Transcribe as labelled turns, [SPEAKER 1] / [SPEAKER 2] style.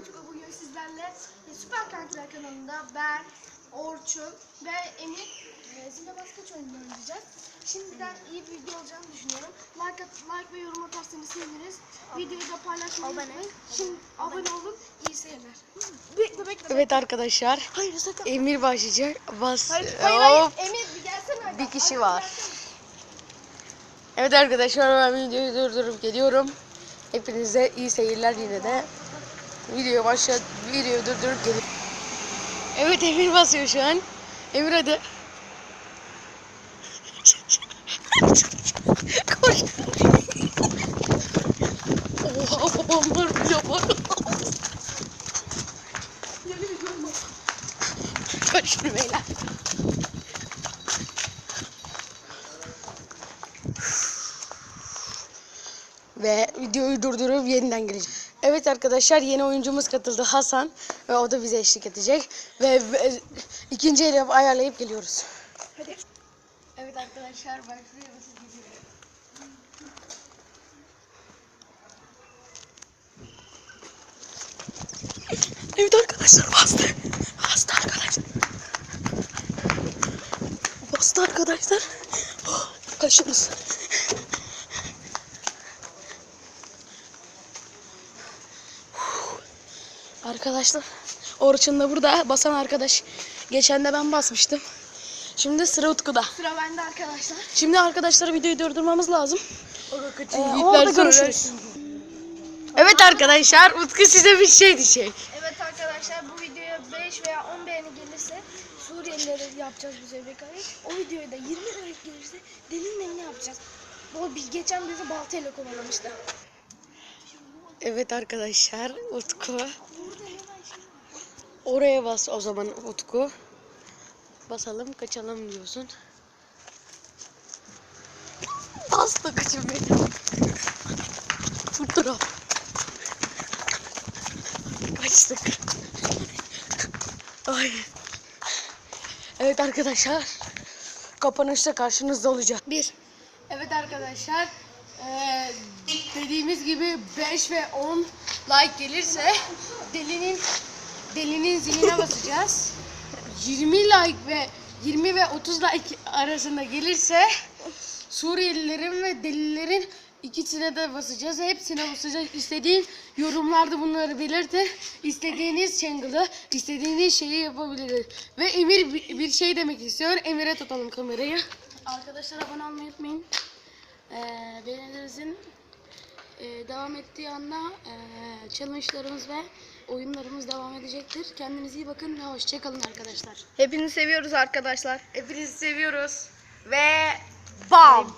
[SPEAKER 1] Utku. Bugün sizlerle e, Süper Kankiler kanalında ben, Orçun ve Emir e, Zile Baskıç oyunu oynayacağız. Şimdiden iyi bir video olacağını düşünüyorum. Like, at, like ve yorum atarsanız seviniriz. Videoyu da paylaşmayı
[SPEAKER 2] Abone.
[SPEAKER 1] unutmayın. Şimdi abone olun. İyi seyirler. Bekle bekle.
[SPEAKER 3] Evet arkadaşlar.
[SPEAKER 1] Hayır sakın.
[SPEAKER 3] Emir başlayacak. Bas.
[SPEAKER 1] Hayır hayır, hayır.
[SPEAKER 3] Hop.
[SPEAKER 1] Emir bir gelsene.
[SPEAKER 3] Bir kişi
[SPEAKER 1] Arkadan
[SPEAKER 3] var.
[SPEAKER 1] gelsene.
[SPEAKER 3] Evet arkadaşlar ben videoyu durdurup geliyorum. Hepinize iyi seyirler yine de. Video başlat, videoyu durdurup geliyorum. Evet Emir basıyor şu an. Emir hadi. Koş. Oha babamlar bile var. Koşun beyler. Ve videoyu durdurup yeniden gireceğim. Evet arkadaşlar yeni oyuncumuz katıldı Hasan ve o da bize eşlik edecek ve, ve ikinci eli ayarlayıp geliyoruz.
[SPEAKER 1] Hadi. Evet arkadaşlar başlıyoruz.
[SPEAKER 3] Evet arkadaşlar bastı. Bastı arkadaşlar. Bastı arkadaşlar. Oh, Kaşımız. Arkadaşlar Orçun da burada basan arkadaş. Geçen de ben basmıştım. Şimdi sıra Utku'da.
[SPEAKER 1] Sıra bende arkadaşlar.
[SPEAKER 3] Şimdi arkadaşlar videoyu durdurmamız lazım. Ee,
[SPEAKER 1] orada
[SPEAKER 3] görüşürüz. Evet arkadaşlar Utku size bir şey diyecek.
[SPEAKER 1] Evet arkadaşlar bu videoya 5 veya 10 beğeni gelirse Suriyelilere yapacağız bu zevrekayı. O videoya da 20 like gelirse delinin ne yapacağız? O bir geçen bizi baltayla kovalamıştı.
[SPEAKER 3] Evet arkadaşlar Utku. Oraya bas o zaman Utku. Basalım kaçalım diyorsun. Bastı kaçın beni. Tuttur Kaçtık. Ay. Evet arkadaşlar. Kapanışta karşınızda olacak. Bir. Evet arkadaşlar. eee, dediğimiz gibi 5 ve 10 like gelirse delinin delinin ziline basacağız. 20 like ve 20 ve 30 like arasında gelirse Suriyelilerin ve delilerin ikisine de basacağız. Hepsine basacağız. İstediğin yorumlarda bunları belirtin. İstediğiniz channel'ı, istediğiniz şeyi yapabiliriz. Ve Emir bir bir şey demek istiyor. Emir'e tutalım kamerayı.
[SPEAKER 1] Arkadaşlar abone olmayı unutmayın. Ee, beğenilerinizin e, devam ettiği anda e, challenge'larımız ve oyunlarımız devam edecektir. Kendinize iyi bakın ve hoşçakalın arkadaşlar.
[SPEAKER 2] Hepinizi seviyoruz arkadaşlar.
[SPEAKER 3] Hepinizi seviyoruz. Ve bam!